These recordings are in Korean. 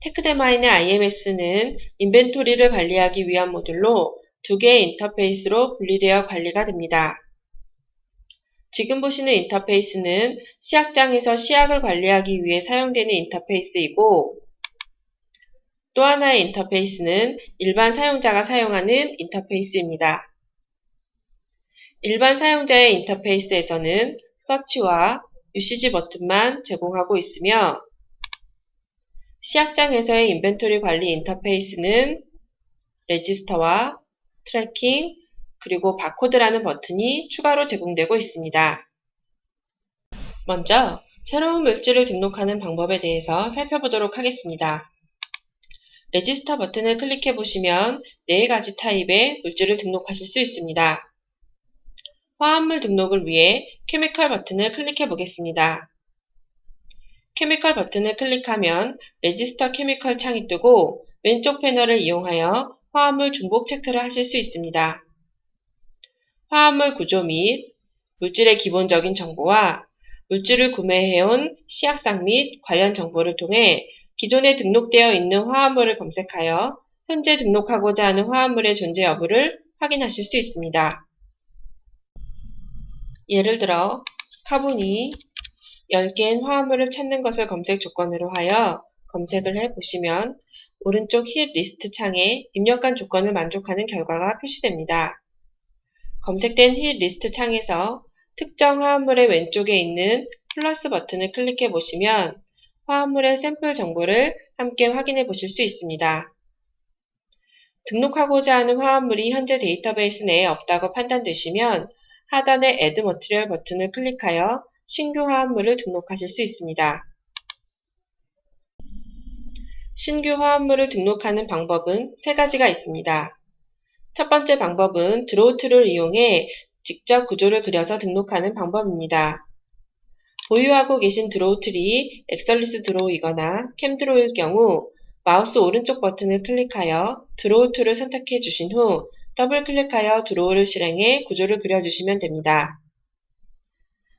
테크데마인의 IMS는 인벤토리를 관리하기 위한 모듈로 두 개의 인터페이스로 분리되어 관리가 됩니다. 지금 보시는 인터페이스는 시약장에서 시약을 관리하기 위해 사용되는 인터페이스이고 또 하나의 인터페이스는 일반 사용자가 사용하는 인터페이스입니다. 일반 사용자의 인터페이스에서는 서치와 UCG 버튼만 제공하고 있으며 시약장에서의 인벤토리 관리 인터페이스는 레지스터와 트래킹 그리고 바코드라는 버튼이 추가로 제공되고 있습니다. 먼저 새로운 물질을 등록하는 방법에 대해서 살펴보도록 하겠습니다. 레지스터 버튼을 클릭해 보시면 4가지 타입의 물질을 등록하실 수 있습니다. 화합물 등록을 위해 케미컬 버튼을 클릭해 보겠습니다. 케미컬 버튼을 클릭하면 레지스터 케미컬 창이 뜨고 왼쪽 패널을 이용하여 화합물 중복 체크를 하실 수 있습니다. 화합물 구조 및 물질의 기본적인 정보와 물질을 구매해온 시약상 및 관련 정보를 통해 기존에 등록되어 있는 화합물을 검색하여 현재 등록하고자 하는 화합물의 존재 여부를 확인하실 수 있습니다. 예를 들어 카본이 10개인 화합물을 찾는 것을 검색 조건으로 하여 검색을 해보시면 오른쪽 힛 리스트 창에 입력한 조건을 만족하는 결과가 표시됩니다. 검색된 힛 리스트 창에서 특정 화합물의 왼쪽에 있는 플러스 버튼을 클릭해 보시면 화합물의 샘플 정보를 함께 확인해 보실 수 있습니다. 등록하고자 하는 화합물이 현재 데이터베이스 내에 없다고 판단되시면 하단의 Add Material 버튼을 클릭하여 신규 화합물을 등록하실 수 있습니다. 신규 화합물을 등록하는 방법은 세 가지가 있습니다. 첫 번째 방법은 드로우 툴을 이용해 직접 구조를 그려서 등록하는 방법입니다. 보유하고 계신 드로우 툴이 엑설리스 드로우이거나 캠드로우일 경우 마우스 오른쪽 버튼을 클릭하여 드로우 툴을 선택해 주신 후 더블 클릭하여 드로우를 실행해 구조를 그려주시면 됩니다.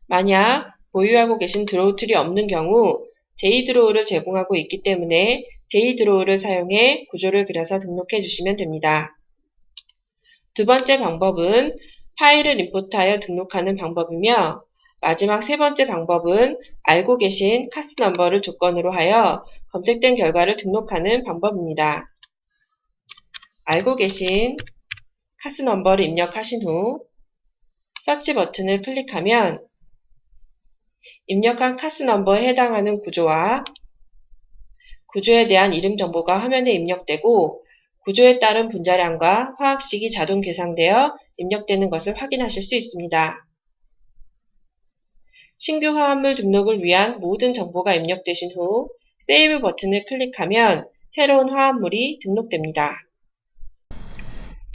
만약 보유하고 계신 드로우 툴이 없는 경우 JDraw를 제공하고 있기 때문에 JDraw를 사용해 구조를 그려서 등록해 주시면 됩니다. 두 번째 방법은 파일을 임포트하여 등록하는 방법이며 마지막 세 번째 방법은 알고 계신 카스 넘버를 조건으로 하여 검색된 결과를 등록하는 방법입니다. 알고 계신 카스 넘버를 입력하신 후 서치 버튼을 클릭하면 입력한 카스 넘버에 해당하는 구조와 구조에 대한 이름 정보가 화면에 입력되고 구조에 따른 분자량과 화학식이 자동 계산되어 입력되는 것을 확인하실 수 있습니다. 신규 화합물 등록을 위한 모든 정보가 입력되신 후 세이브 버튼을 클릭하면 새로운 화합물이 등록됩니다.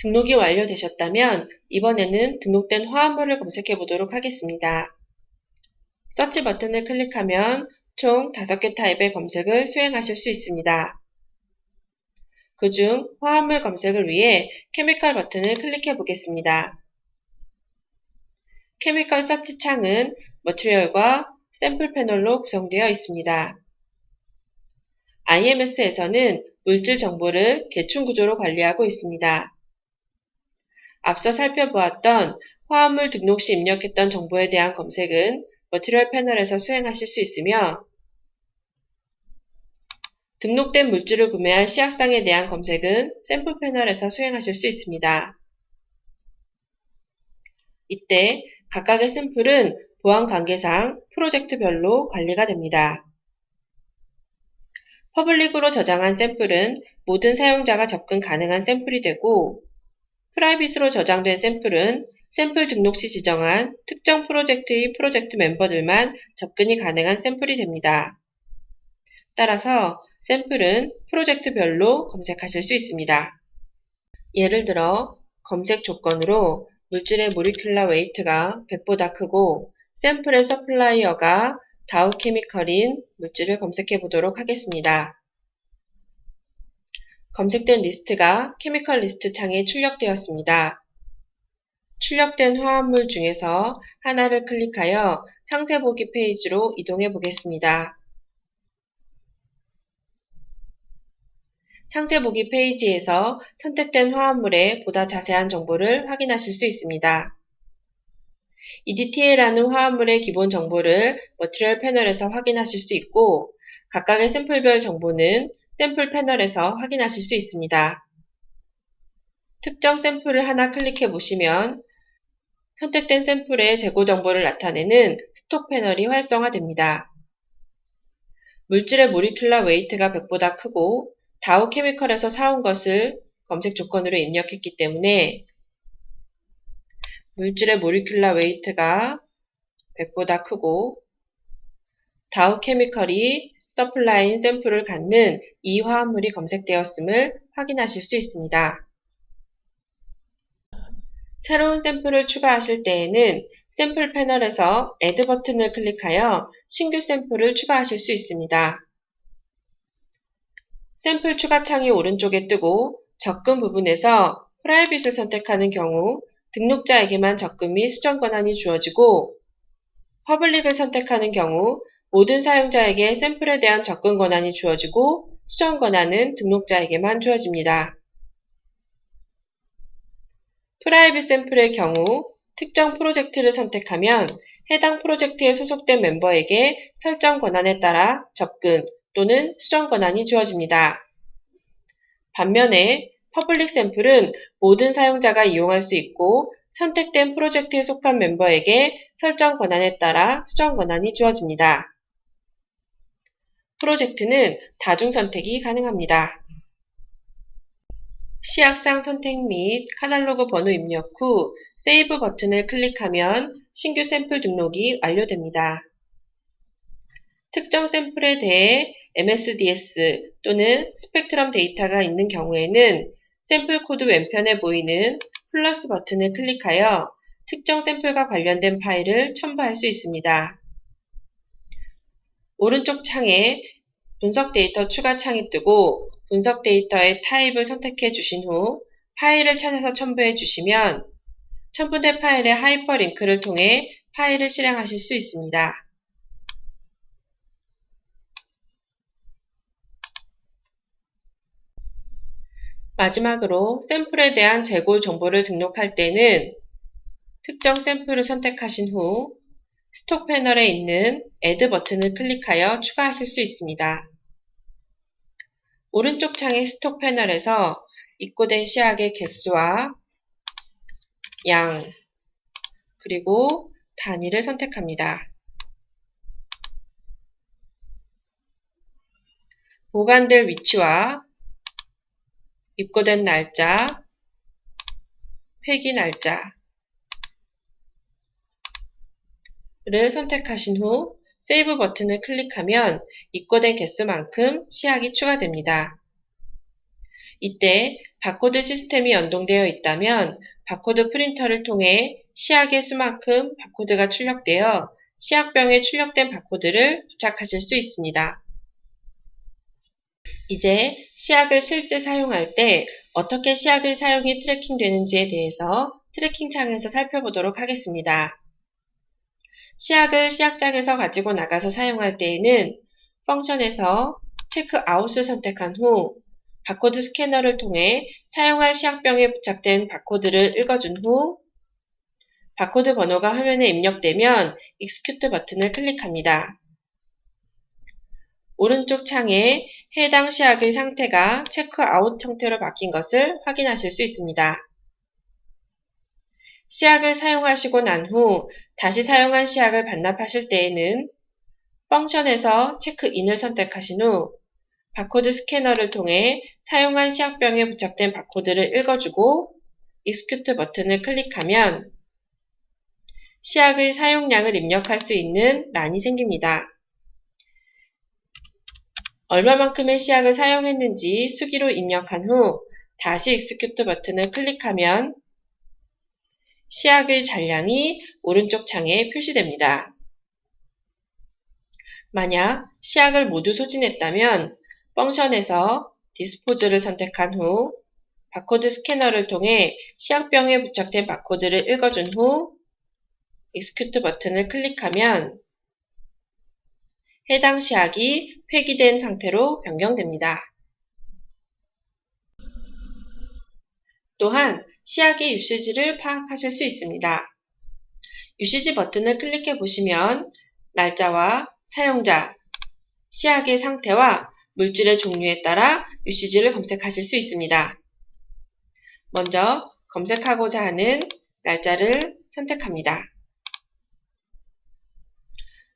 등록이 완료되셨다면 이번에는 등록된 화합물을 검색해 보도록 하겠습니다. 서치 버튼을 클릭하면 총 5개 타입의 검색을 수행하실 수 있습니다. 그중 화합물 검색을 위해 케미컬 버튼을 클릭해 보겠습니다. 케미컬 서치 창은 머티리얼과 샘플 패널로 구성되어 있습니다. IMS에서는 물질 정보를 계층 구조로 관리하고 있습니다. 앞서 살펴보았던 화합물 등록 시 입력했던 정보에 대한 검색은 머티리얼 패널에서 수행하실 수 있으며 등록된 물질을 구매한 시약상에 대한 검색은 샘플 패널에서 수행하실 수 있습니다. 이때 각각의 샘플은 보안 관계상 프로젝트별로 관리가 됩니다. 퍼블릭으로 저장한 샘플은 모든 사용자가 접근 가능한 샘플이 되고 프라이빗으로 저장된 샘플은 샘플 등록 시 지정한 특정 프로젝트의 프로젝트 멤버들만 접근이 가능한 샘플이 됩니다. 따라서 샘플은 프로젝트별로 검색하실 수 있습니다. 예를 들어 검색 조건으로 물질의 모리큘라 웨이트가 100보다 크고 샘플의 서플라이어가 다우 케미컬인 물질을 검색해 보도록 하겠습니다. 검색된 리스트가 케미컬 리스트 창에 출력되었습니다. 출력된 화합물 중에서 하나를 클릭하여 상세 보기 페이지로 이동해 보겠습니다. 상세 보기 페이지에서 선택된 화합물의 보다 자세한 정보를 확인하실 수 있습니다. EDTA라는 화합물의 기본 정보를 머티리얼 패널에서 확인하실 수 있고 각각의 샘플별 정보는 샘플 패널에서 확인하실 수 있습니다. 특정 샘플을 하나 클릭해 보시면 선택된 샘플의 재고 정보를 나타내는 스톡 패널이 활성화됩니다. 물질의 모리큘라 웨이트가 100보다 크고 다우 케미컬에서 사온 것을 검색 조건으로 입력했기 때문에 물질의 모리큘라 웨이트가 100보다 크고 다우 케미컬이 서플라인 샘플을 갖는 이 화합물이 검색되었음을 확인하실 수 있습니다. 새로운 샘플을 추가하실 때에는 샘플 패널에서 Add 버튼을 클릭하여 신규 샘플을 추가하실 수 있습니다. 샘플 추가 창이 오른쪽에 뜨고 접근 부분에서 프라이빗을 선택하는 경우 등록자에게만 접근 및 수정 권한이 주어지고 퍼블릭을 선택하는 경우 모든 사용자에게 샘플에 대한 접근 권한이 주어지고 수정 권한은 등록자에게만 주어집니다. 프라이빗 샘플의 경우 특정 프로젝트를 선택하면 해당 프로젝트에 소속된 멤버에게 설정 권한에 따라 접근 또는 수정 권한이 주어집니다. 반면에 퍼블릭 샘플은 모든 사용자가 이용할 수 있고 선택된 프로젝트에 속한 멤버에게 설정 권한에 따라 수정 권한이 주어집니다. 프로젝트는 다중 선택이 가능합니다. 시약상 선택 및 카탈로그 번호 입력 후 세이브 버튼을 클릭하면 신규 샘플 등록이 완료됩니다. 특정 샘플에 대해 MSDS 또는 스펙트럼 데이터가 있는 경우에는 샘플 코드 왼편에 보이는 플러스 버튼을 클릭하여 특정 샘플과 관련된 파일을 첨부할 수 있습니다. 오른쪽 창에 분석 데이터 추가 창이 뜨고 분석 데이터의 타입을 선택해 주신 후 파일을 찾아서 첨부해 주시면 첨부된 파일의 하이퍼링크를 통해 파일을 실행하실 수 있습니다. 마지막으로 샘플에 대한 재고 정보를 등록할 때는 특정 샘플을 선택하신 후 스톡 패널에 있는 Add 버튼을 클릭하여 추가하실 수 있습니다. 오른쪽 창의 스톡 패널에서 입고된 시약의 개수와 양, 그리고 단위를 선택합니다. 보관될 위치와 입고된 날짜, 폐기 날짜를 선택하신 후 세이브 버튼을 클릭하면 입고된 개수만큼 시약이 추가됩니다. 이때 바코드 시스템이 연동되어 있다면 바코드 프린터를 통해 시약의 수만큼 바코드가 출력되어 시약병에 출력된 바코드를 부착하실 수 있습니다. 이제 시약을 실제 사용할 때 어떻게 시약의 사용이 트래킹 되는지에 대해서 트래킹 창에서 살펴보도록 하겠습니다. 시약을 시약장에서 가지고 나가서 사용할 때에는 펑션에서 체크 아웃을 선택한 후 바코드 스캐너를 통해 사용할 시약병에 부착된 바코드를 읽어준 후 바코드 번호가 화면에 입력되면 Execute 버튼을 클릭합니다. 오른쪽 창에 해당 시약의 상태가 체크아웃 형태로 바뀐 것을 확인하실 수 있습니다. 시약을 사용하시고 난 후 다시 사용한 시약을 반납하실 때에는 펑션에서 체크인을 선택하신 후 바코드 스캐너를 통해 사용한 시약병에 부착된 바코드를 읽어주고 Execute 버튼을 클릭하면 시약의 사용량을 입력할 수 있는 란이 생깁니다. 얼마만큼의 시약을 사용했는지 수기로 입력한 후 다시 Execute 버튼을 클릭하면 시약의 잔량이 오른쪽 창에 표시됩니다. 만약 시약을 모두 소진했다면 펑션에서 디스포즈를 선택한 후 바코드 스캐너를 통해 시약병에 부착된 바코드를 읽어준 후 Execute 버튼을 클릭하면 해당 시약이 폐기된 상태로 변경됩니다. 또한 시약의 유시지를 파악하실 수 있습니다. 유시지 버튼을 클릭해 보시면 날짜와 사용자, 시약의 상태와 물질의 종류에 따라 유시지를 검색하실 수 있습니다. 먼저 검색하고자 하는 날짜를 선택합니다.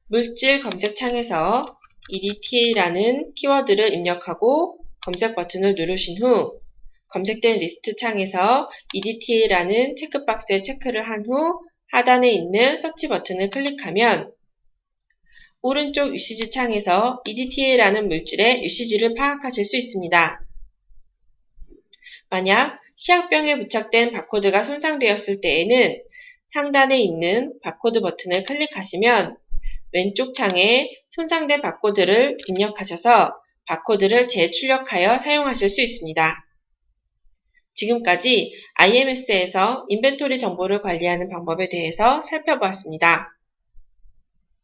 물질 검색창에서 EDTA라는 키워드를 입력하고 검색 버튼을 누르신 후 검색된 리스트 창에서 EDTA라는 체크박스에 체크를 한 후 하단에 있는 서치 버튼을 클릭하면 오른쪽 UCG 창에서 EDTA라는 물질의 UCG를 파악하실 수 있습니다. 만약 시약병에 부착된 바코드가 손상되었을 때에는 상단에 있는 바코드 버튼을 클릭하시면 왼쪽 창에 손상된 바코드를 입력하셔서 바코드를 재출력하여 사용하실 수 있습니다. 지금까지 IMS에서 인벤토리 정보를 관리하는 방법에 대해서 살펴보았습니다.